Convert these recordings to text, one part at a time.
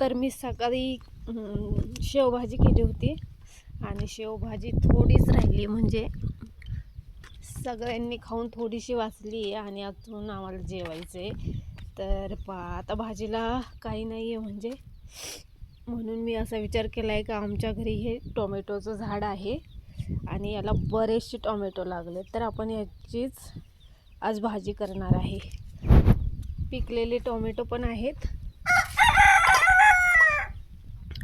तर मी सकाळी शेवभाजी केली होती. आणि शेवभाजी थोडीच राहिली म्हणजे सगळ्यांनी खाऊन थोडीशी वाचली आणि अजून आम्हाला जेवायचं आहे तर पा आता भाजीला काही नाही आहे म्हणजे. म्हणून मी असा विचार केला आहे का आमच्या घरी हे टोमॅटोचं झाड आहे आणि याला बरेचसे टोमॅटो लागले तर आपण याचीच आज भाजी करणार आहे. पिकलेले टोमॅटो पण आहेत.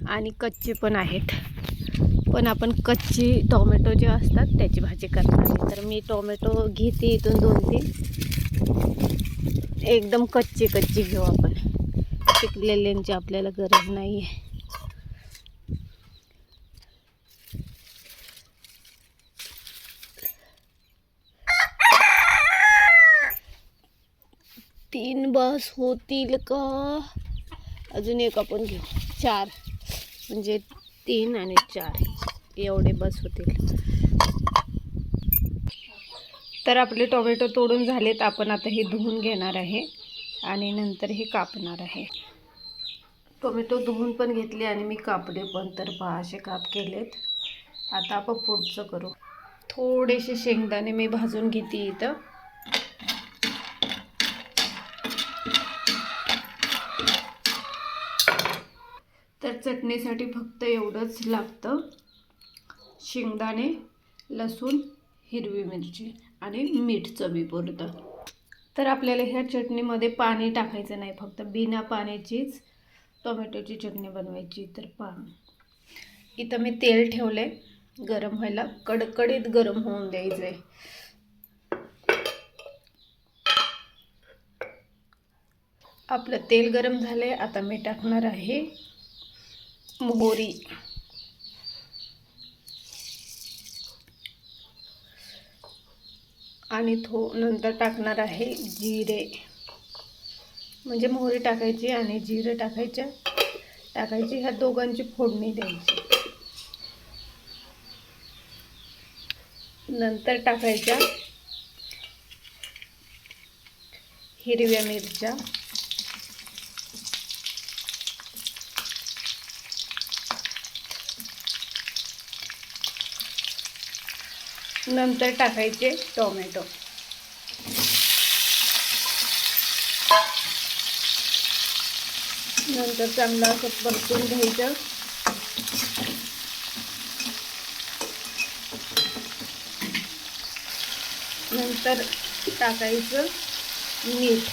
आणि कच्चे पण आहेत. पण आपण कच्ची टोमॅटो जे असतात त्याची भाजी करणार तर मी टोमॅटो घेते इथून दोन तीन. एकदम कच्ची कच्ची घेऊ आपण. पिकलेल्यांची आपल्याला गरज नाही आहे तीन बस होतील का? अजून एक आपण घेऊ. चार. म्हणजे तीन आणि चार. एवढे बस होतील. तर आपले टोमॅटो तोडून झालेत. आपण आता हे धुवून घेणार आहे. आणि नंतर हे कापणार आहे. टोमॅटो धुवून पण घेतले आणि मी कापले पण तर पहा असे काप केलेत. आता आपण पुढचं करू. थोडेसे शेंगदाणे मी भाजून घेते इथं. चटणीसाठी फक्त एवढंच लागतं. शेंगदाणे लसूण हिरवी मिरची आणि मीठ चवीपुरतं. तर आपल्याला ह्या चटणीमध्ये पाणी टाकायचं नाही फक्त बिना पाण्याचीच टोमॅटोची चटणी बनवायची तर पा इथं मी तेल ठेवले गरम व्हायला कडकडीत गरम होऊन द्यायचं आहे आपलं तेल गरम झालं आहे आता मी टाकणार आहे. मोहरी. आणि थो नंतर टाकणार आहे जिरे. म्हणजे मोहरी टाकायची आणि जिरे टाकायच्या टाकायची ह्या दोघांची फोडणी द्यायची. नंतर टाकायच्या हिरव्या मिरच्या. नंतर टाकायचे टोमॅटो. नंतर चांगलं असं परतून घ्यायचं. नंतर टाकायचं मीठ.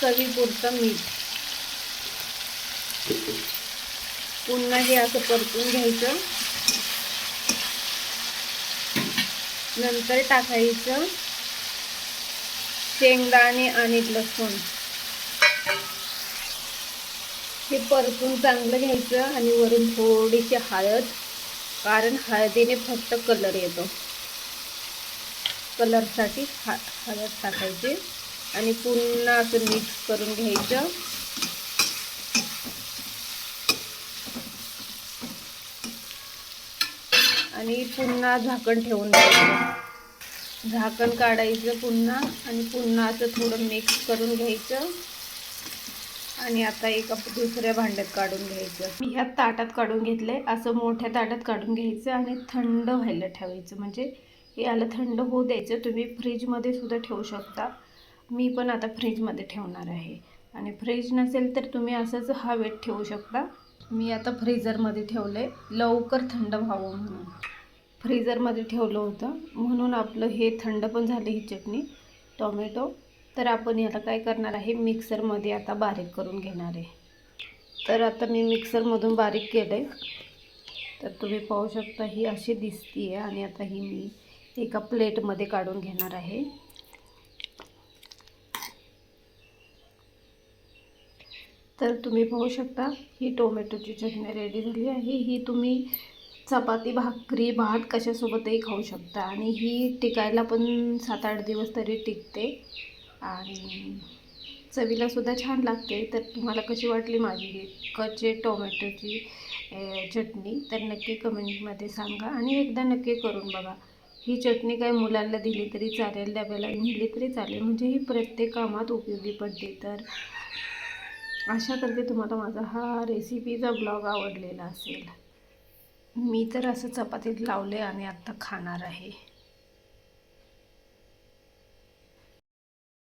चवीपुरतं मीठ. पुन्हा हे असं परतून घ्यायचं. नंतर टाकायचं शेंगदाणे आणि लसूण. हे परतून चांगलं घ्यायचं आणि वरून थोडीशी हळद कारण हळदीने फक्त कलर येतो. कलरसाठी हा हळद टाकायची आणि पुन्हा असं मिक्स करून घ्यायचं. आणि पुन्हा झाकण ठेवून द्यायचं झाकण काढायचं पुन्हा आणि पुन्हा असं थोडं मिक्स करून घ्यायचं. आणि आता एका दुसऱ्या भांड्यात काढून घ्यायचं. मी ह्या ताटात काढून घेतले. असं मोठ्या ताटात काढून घ्यायचं आणि थंड व्हायला ठेवायचं. म्हणजे हे याला थंड होऊ द्यायचं. तुम्ही फ्रीजमध्ये सुद्धा ठेवू शकता. मी पण आता फ्रीजमध्ये ठेवणार आहे. आणि फ्रीज नसेल तर तुम्ही असंच हवेत ठेवू शकता. मी आता फ्रीजरमध्ये ठेवलं आहे लवकर थंड व्हावं म्हणून. फ्रीजरमध्ये ठेवलं होतं. म्हणून आपलं हे थंड पण झालं ही चटणी. टोमॅटो. तर आपण याला काय करणार आहे? मिक्सरमध्ये आता बारीक करून घेणार आहे. तर आता मी मिक्सरमधून बारीक केलं आहे तर तुम्ही पाहू शकता ही अशी दिसती आहे आणि आता ही मी एका प्लेटमध्ये काढून घेणार आहे. तर तुम्ही पाहू शकता ही टोमॅटोची चटणी रेडी झाली आहे. ही तुम्ही चपाती भाकरी भात कशासोबतही खाऊ शकता. आणि ही टिकायला पण सात आठ दिवस तरी टिकते. आणि चवीला सुद्धा छान लागते. तर तुम्हाला कशी वाटली माझी ही कच्चे टोमॅटोची चटणी? तर नक्की कमेंटमध्ये सांगा आणि एकदा नक्की करून बघा. ही चटणी काय मुलांना दिली तरी चालेल डब्याला नेली तरी चालेल. म्हणजे ही प्रत्येक कामात उपयोगी पडते. तर आशा करते तुम्हाला माझा हा रेसिपीचा ब्लॉग आवडलेला असेल. मी तर असं चपातीत लावले आणि आत्ता खाणार आहे.